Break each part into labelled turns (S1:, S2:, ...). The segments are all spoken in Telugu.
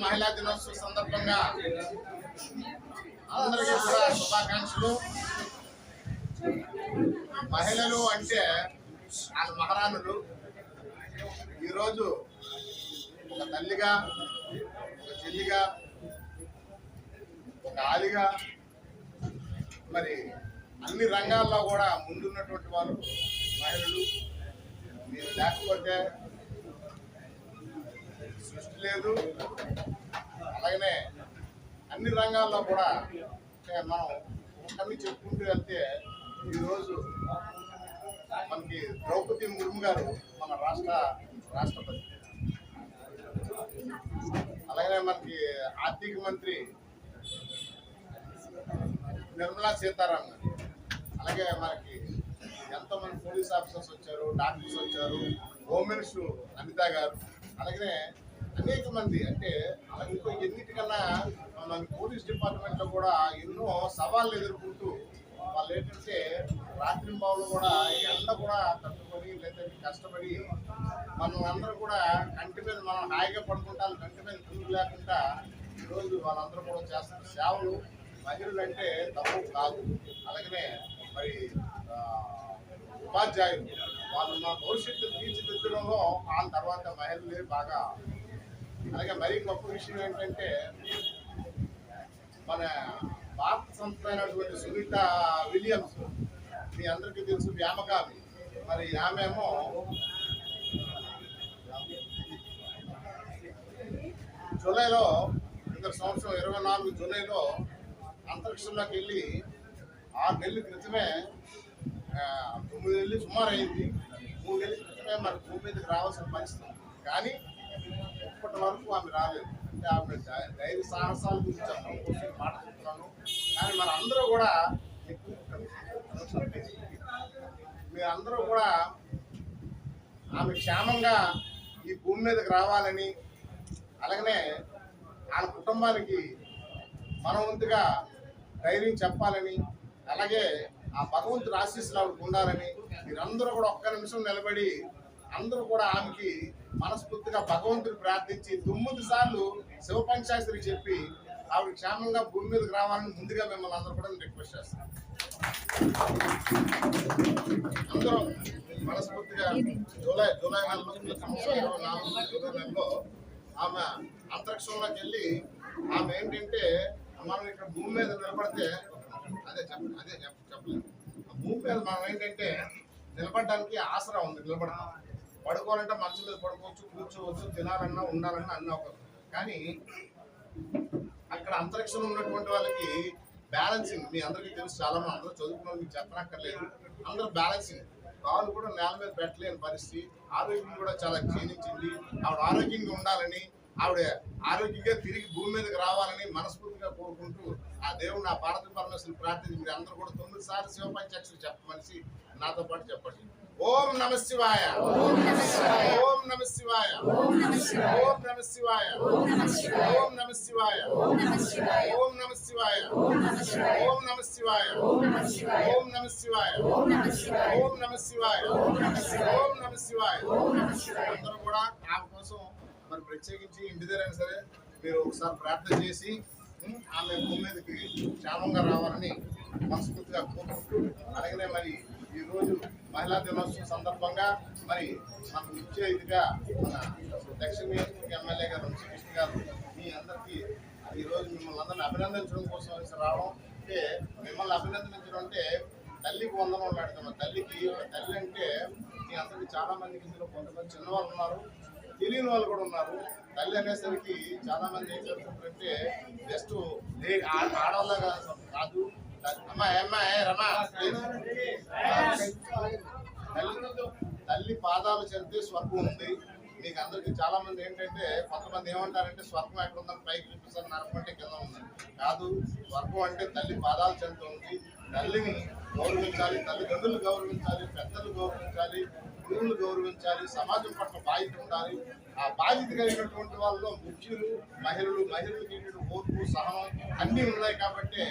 S1: మహిళా దినోత్సవం సందర్భంగా అందరికీ కూడా శుభాకాంక్షలు. మహిళలు అంటే వాళ్ళ మహారాణులు. ఈరోజు ఒక తల్లిగా ఒక చెల్లిగా ఒక ఆలిగా మరి అన్ని రంగాల్లో కూడా ముందున్నటువంటి వాళ్ళు మహిళలు. మీరు లేకపోతే లేదు. అలాగనే అన్ని రంగాల్లో కూడా మనం ఒకరిని చెప్పుకుంటూ వెళ్తే ఈరోజు మనకి ద్రౌపది ముర్ము గారు మన రాష్ట్ర రాష్ట్రపతి. అలాగే మనకి ఆర్థిక మంత్రి నిర్మలా సీతారామన్ అలాగే మనకి ఎంతోమంది పోలీస్ ఆఫీసర్స్ వచ్చారు డాక్టర్స్ వచ్చారు హోమ్ మినిస్టర్ అనిత గారు. అలాగే అనేక మంది అంటే ఇంకో ఎన్నిటికన్నా మన పోలీస్ డిపార్ట్మెంట్లో కూడా ఎన్నో సవాళ్ళు ఎదుర్కొంటూ వాళ్ళు ఏంటంటే రాత్రి బావులు కూడా ఎండ కూడా తట్టుకొని లేదా కష్టపడి మనం అందరూ కూడా కంటి మీద మనం హాయిగా పడుకుంటాం కంటి మీద తిరుగు లేకుండా ఈరోజు వాళ్ళందరూ కూడా చేస్తున్న సేవలు మహిళలు అంటే తప్పు కాదు. అలాగనే మరి ఉపాధ్యాయులు వాళ్ళు మా భవిష్యత్తు తీర్చిదిద్దడంలో ఆ తర్వాత మహిళలే బాగా అలాగే మరీ గొప్ప విషయం ఏంటంటే మన భారత సంస్థ అయినటువంటి సునీత విలియమ్స్ మీ అందరికీ తెలుసు వ్యామకావి మరి ఆమెమో జూలైలో ఇద్దరు సంవత్సరం ఇరవై నాలుగు జూలైలో అంతరిక్షంలోకి వెళ్ళి ఆరు నెలల క్రితమే తొమ్మిది నెలలు సుమారు అయింది. మూడు నెలల క్రితమే మరి భూమి మీదకి రావాల్సిన పరిస్థితి కానీ ఇప్పటి వరకు ఆమె రాలేదు. అంటే ఆమె ధైర్య సాహసాల గురించి చెప్పడం కోసం మాట చెప్తున్నాను. కానీ మన అందరూ కూడా మీరందరూ కూడా ఆమె క్షేమంగా ఈ భూమి మీదకి రావాలని అలాగనే ఆమె కుటుంబానికి మన వంతుగా ధైర్యం చెప్పాలని అలాగే ఆ భగవంతుడు ఆశీస్సులు ఆవిడకు ఉండాలని మీరందరూ కూడా ఒక్క నిమిషం నిలబడి అందరూ కూడా ఆమెకి మనస్ఫూర్తిగా భగవంతుడు ప్రార్థించి తొమ్మిది సార్లు శివ శివపంచాక్షరి చెప్పి ఆవిడ క్షేమంగా భూమి మీదకి రావాలని ముందుగా మిమ్మల్ని అందరూ కూడా రిక్వెస్ట్ చేస్తాను అందరూ మనస్ఫూర్తిగా జూలై జూలై నెలలో నాలుగు జూలై నెలలో ఆమె అంతరిక్షంలోకి వెళ్ళి ఆమె ఏంటంటే మనం ఇక్కడ భూమి మీద నిలబడితే అదే చెప్ప అదే చెప్ప చెప్పలేదు. ఆ భూమి మీద మనం ఏంటంటే నిలబడడానికి ఆసరా ఉంది నిలబడతాం పడుకోవాలంటే మంచం మీద పడుకోవచ్చు కూర్చోవచ్చు తినాలన్నా ఉండాలన్నా అన్న ఒక కానీ అక్కడ అంతరిక్షంలో ఉన్నటువంటి వాళ్ళకి బ్యాలెన్సింగ్ మీ అందరికీ తెలుసు చాలా మంది అందరూ చదువుకున్న మీకు చెప్పనక్కర్లేదు. అందరూ బ్యాలెన్సింగ్ కాలు కూడా నేల మీద పెట్టలేని పరిస్థితి. ఆరోగ్యం కూడా చాలా క్షీణించింది. ఆవిడ ఆరోగ్యంగా ఉండాలని ఆవిడ ఆరోగ్యంగా తిరిగి భూమి మీదకి రావాలని మనస్ఫూర్తిగా కోరుకుంటూ ఆ దేవుడు నా భారత పరమేశ్వరుని ప్రార్థించి మీరు అందరూ కూడా తొమ్మిది సార్లు శివపంచాక్షరి చెప్పమనిసి నాతో పాటు చెప్పండి. ఓం నమ శివాయ ఓం నమ శివాయ ఓం నమ శివాయ ఓం నమ శివాయ ఓం నమ శివాయ ఓం నమ శివాయ ఓం నమ శివాయ ఓం నమ శివాయ ఓం నమ శివాయ ఓం నమ శివాయ ఓం నమ శివాయ ఓం నమ శివాయ ఓం నమ శివాయ ఓం నమ శివాయ ఓం నమ శివాయ ఓం నమ శివాయ ఓం నమ శివాయ అందరూ కూడా ఆమె కోసం మరి ప్రత్యేకించి ఇంటి దగ్గర సరే మీరు ఒకసారి ప్రార్థన చేసి ఆమె భూమి మీదకి క్షేమంగా రావాలని మనస్ఫూర్తిగా కోరుకుంటూ అలాగనే మరి ఈరోజు మహిళా దినోత్సవం సందర్భంగా మరి మనకు ఇచ్చే ఇదిగా మన దక్షిణ ఎమ్మెల్యే గారు శ్రీకృష్ణ గారు మీ అందరికీ ఈరోజు మిమ్మల్ని అందరిని అభినందించడం కోసం రావడం అంటే మిమ్మల్ని అభినందించడం అంటే తల్లికి వందనం పెడతాం తల్లికి తల్లి అంటే మీ అందరికీ చాలామందికి ఇందులో కొంతమంది చిన్నవాళ్ళు ఉన్నారు తెలియని వాళ్ళు కూడా ఉన్నారు. తల్లి అనేసరికి చాలామంది ఏం చేస్తుంటారంటే జస్ట్ ఆడవాళ్ళగా కాదు రమా? తల్లి పాదాలు చెందితే స్వర్గం ఉంది. మీకు అందరికి చాలా మంది ఏంటంటే కొంతమంది ఏమంటారంటే స్వర్గం ఎక్కడ ఉందని పైకి చూపిస్తారు నరకం అంటే కింద ఉంది. కాదు స్వర్గం అంటే తల్లి పాదాలు చెందుతుంది తల్లిని గౌరవించాలి తల్లిదండ్రులు గౌరవించాలి పెద్దలు గౌరవించాలి గురువులు గౌరవించాలి సమాజం పట్ల బాధ్యత ఉండాలి. ఆ బాధ్యత కలిగినటువంటి వాళ్ళలో ముఖ్యులు మహిళలు మహిళలకి ఓర్పు సహనం అన్నీ ఉన్నాయి కాబట్టి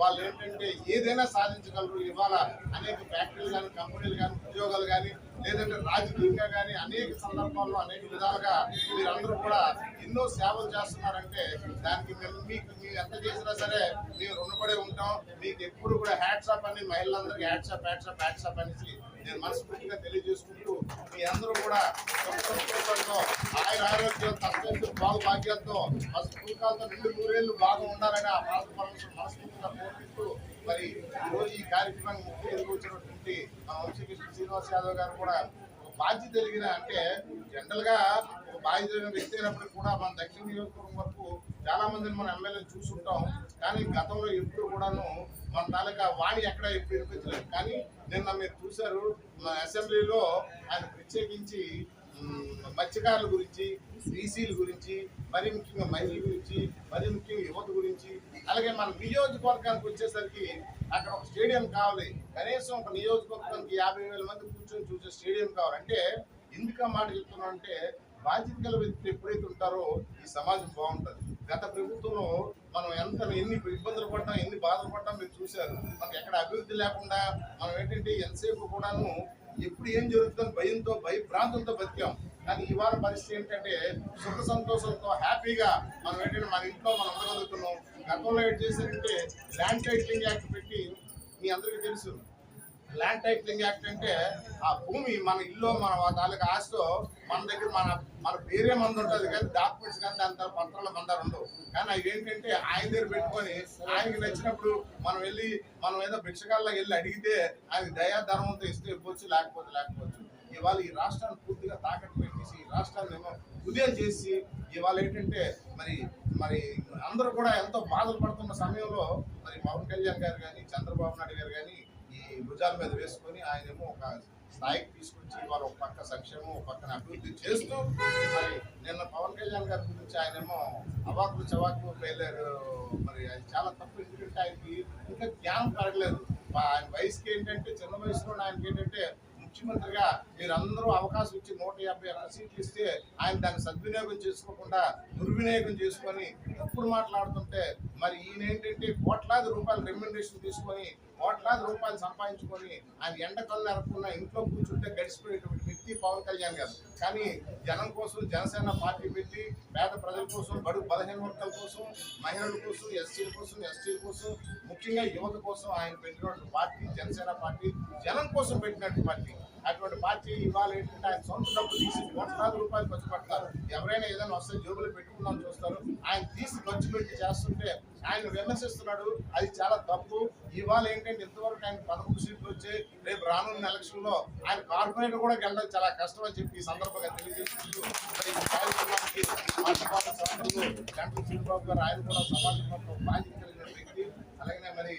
S1: వాళ్ళు ఏంటంటే ఏదైనా సాధించగలరు. ఇవాళ అనేక ఫ్యాక్టరీలు కానీ కంపెనీలు కానీ ఉద్యోగాలు కానీ లేదంటే రాజకీయంగా కానీ అనేక సందర్భాల్లో అనేక విధాలుగా మీరందరూ కూడా ఎన్నో సేవలు చేస్తున్నారంటే దానికి మేము మీకు మీరు ఎంత చేసినా సరే మేము రుణపడే ఉంటాం. మీకు ఎప్పుడు కూడా హ్యాట్సాప్ అని మహిళలందరికీ హ్యాట్సాప్ హ్యాట్సాప్ హ్యాట్సాప్ అనేసి నేను మనస్ఫూర్తిగా తెలియజేసుకుంటూ మీ అందరూ కూడా ఆయన ఆరోగ్యం తత్వంతో బాగు భాగ్యంతో మనస్ఫూర్తితో రెండు నూరేళ్ళు బాగా ఉండాలని ఆ పాత మనస్ఫూర్తిగా కోరుకుంటూ మరి ఈరోజు రోజు ఈ కార్యక్రమానికి ముఖ్య ఎదుగు వచ్చినటువంటి మా వంశీకృష్ణ శ్రీనివాస్ యాదవ్ గారు కూడా ఒక బాధ్యత కలిగిన అంటే జనరల్గా ఒక బాధ్యత కలిగిన వ్యక్తి అయినప్పటికీ కూడా మన దక్షిణ నియోజకవర్గం వరకు చాలా మందిని మన ఎమ్మెల్యే చూసుంటాం కానీ గతంలో ఎప్పుడు కూడాను మన తాలూకా వాణి ఎక్కడ ఎప్పుడు వినిపించలేదు. కానీ నిన్న మీరు చూశారు మా అసెంబ్లీలో ఆయన ప్రత్యేకించి మత్స్యకారుల గురించి బీసీల గురించి మరి ముఖ్యంగా మహిళల గురించి మరి ముఖ్యంగా యువత గురించి అలాగే మన నియోజకవర్గానికి వచ్చేసరికి అక్కడ ఒక స్టేడియం కావాలి. కనీసం ఒక నియోజకవర్గానికి యాభై వేల మంది కూర్చొని చూసే స్టేడియం కావాలంటే ఎందుకు ఆ మాట చెప్తున్నాను అంటే బాధ్యత గల వ్యక్తులు ఎప్పుడైతే ఉంటారో ఈ సమాజం బాగుంటుంది. గత ప్రభుత్వంలో మనం ఎంత ఎన్ని ఇబ్బందులు పడ్డాం ఎన్ని బాధలు పడ్డాం మీరు చూశారు. మనకి ఎక్కడ అభివృద్ధి లేకుండా మనం ఏంటంటే ఎంతసేపు కూడాను ఎప్పుడు ఏం జరుగుతుందని భయంతో భయభ్రాంతులతో బతికాం. కానీ ఇవాళ పరిస్థితి ఏంటంటే సుఖ సంతోషంతో హ్యాపీగా మనం ఏంటంటే మన ఇంట్లో మనం ఉండగలుగుతున్నాం. గతంలో ఏంటి చేశారంటే ల్యాండ్ టైటిలింగ్ యాక్ట్ పెట్టి మీ అందరికీ తెలుసు. ల్యాండ్ టైటిలింగ్ యాక్ట్ అంటే ఆ భూమి మన ఇల్లు మన తాలూకా ఆస్తో మన దగ్గర మన మన పేరే మంది ఉంటుంది కానీ డాక్యుమెంట్స్ కానీ దాని తర్వాత పత్రాల మందాలు ఉండవు. కానీ అవి ఏంటంటే ఆయన దగ్గర పెట్టుకొని ఆయనకి నచ్చినప్పుడు మనం వెళ్ళి మనం ఏదో భిక్షకాల్లో వెళ్ళి అడిగితే ఆయన దయా ధర్మంతో ఇస్తే ఇవ్వచ్చు లేకపోతే లేకపోవచ్చు. ఇవాళ ఈ రాష్ట్రాన్ని పూర్తిగా తాకట్టు పెట్టేసి ఈ రాష్ట్రాన్ని ఏమో ఉదయం చేసి ఇవాళ ఏంటంటే మరి మరి అందరూ కూడా ఎంతో బాధలు పడుతున్న సమయంలో మరి పవన్ కళ్యాణ్ గారు కానీ చంద్రబాబు నాయుడు గారు కానీ ఈ భుజాల మీద వేసుకొని ఆయనేమో ఒక స్థాయికి తీసుకొచ్చి వారు ఒక పక్క సంక్షేమం ఒక పక్కన అభివృద్ధి చేస్తూ మరి నిన్న పవన్ కళ్యాణ్ గారి గురించి ఆయనేమో అవాకులు చవాకులు పేలేరు మరి అది చాలా తప్పు ఎందుకంటే ఆయనకి ఇంకా జ్ఞానం పెరగలేదు. ఆయన వయసుకి ఏంటంటే చిన్న వయసులో ఆయనకి ఏంటంటే ముఖ్యమంత్రిగా మీరందరూ అవకాశం ఇచ్చి నూట యాభై ఒక్క సీట్లు ఇస్తే ఆయన దాన్ని సద్వినియోగం చేసుకోకుండా దుర్వినియోగం చేసుకొని ఎప్పుడు మాట్లాడుతుంటే మరి ఈయన ఏంటంటే కోట్లాది రూపాయలు రెమ్యునరేషన్ తీసుకొని కోట్లాది రూపాయలు సంపాదించుకొని ఆయన ఎండ కళ్ళు ఎరకుండా ఇంట్లో కూర్చుంటే గడిచిపోయేటువంటి వ్యక్తి పవన్ కళ్యాణ్ గారు. కానీ జనం కోసం జనసేన పార్టీ పెట్టి పేద ప్రజల కోసం బడుగు బలహీన వర్గాల కోసం మహిళల కోసం ఎస్సీల కోసం ఎస్టీల కోసం ముఖ్యంగా యువత కోసం ఆయన పెట్టినటువంటి పార్టీ జనసేన పార్టీ జనం కోసం పెట్టినటువంటి పార్టీ. అటువంటి పార్టీ ఇవాళ ఏంటంటే ఆయన సొంత డబ్బు తీసి కోట్లాది రూపాయలు ఖర్చు పెడతారు. ఎవరైనా ఏదైనా వస్తే జోబులు పెట్టుకుందాం చూస్తారు. ఆయన తీసి ఖర్చు పెట్టి చేస్తుంటే ఆయన విమర్శిస్తున్నాడు అది చాలా తప్పు. ఇవాళ ఏంటంటే ఇంతవరకు ఆయన పదకొండు సీట్లు వచ్చాయి రేపు రానున్న ఎలక్షన్లో ఆయన కార్పొరేటర్ కూడా గెలడం చాలా కష్టం అని చెప్పి ఈ సందర్భంగా తెలియజేసుకుంటూ గంటల చంద్రబాబు గారు ఆయన కూడా సమాజంలో బాధ్యత కలిగిన వ్యక్తి. అలాగే మరి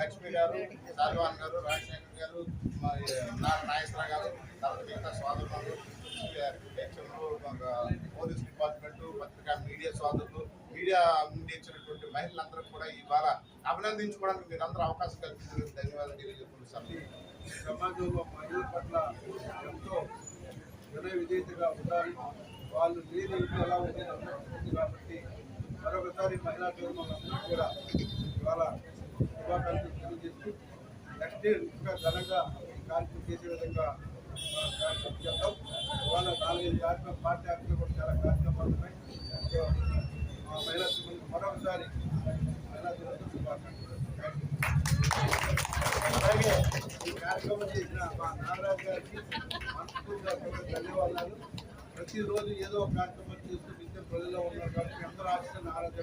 S1: లక్ష్మి గారు సాల్వాన్ గారు రాజశేఖర్ గారు మరి నారా నాగేశ్వర గారు తర్వాత మిగతా సోదరులు పోలీస్ డిపార్ట్మెంట్ పత్రికా మీడియా సోదరులు మీడియా నుండి ఇచ్చినటువంటి మహిళలందరూ కూడా ఇవాళ అభినందించుకోవడానికి మీరు అందరూ అవకాశం కల్పించినందుకు ధన్యవాదాలు తెలియజేస్తున్నాను
S2: సమాజంలో మహిళల పట్ల ఎంతో వినయ విధేయతగా ఉండాలి. వాళ్ళు లేని ఇల్లు ఎలా ఉంది కాబట్టి మరొకసారి మహిళా కుటుంబాలందరూ కూడా ఇవాళ శుభాకాంక్షలు తెలియజేస్తూ నెక్స్ట్ ఇయర్ ఇంకా ఘనంగా ఈ కార్యక్రమం చేసే విధంగా మనం చేద్దాం. ఇవాళ నాలుగైదు కార్యక్రమం పార్టీ ఆఫీసులో కూడా చాలా కార్యక్రమాలు ఉన్నాయి. మహిళా కుటుంబం మరొకసారి మహిళా అలాగే ఈ కార్యక్రమం చేసిన మా నాగరాజు గారికి మనస్ఫూర్తిగా ధన్యవాదాలు ప్రతిరోజు ఏదో ఒక కార్యక్రమం చేస్తూ నిత్యం ప్రజల్లో ఉన్నారు కాబట్టి అందరూ ఆశిస్తున్న నాగరాజు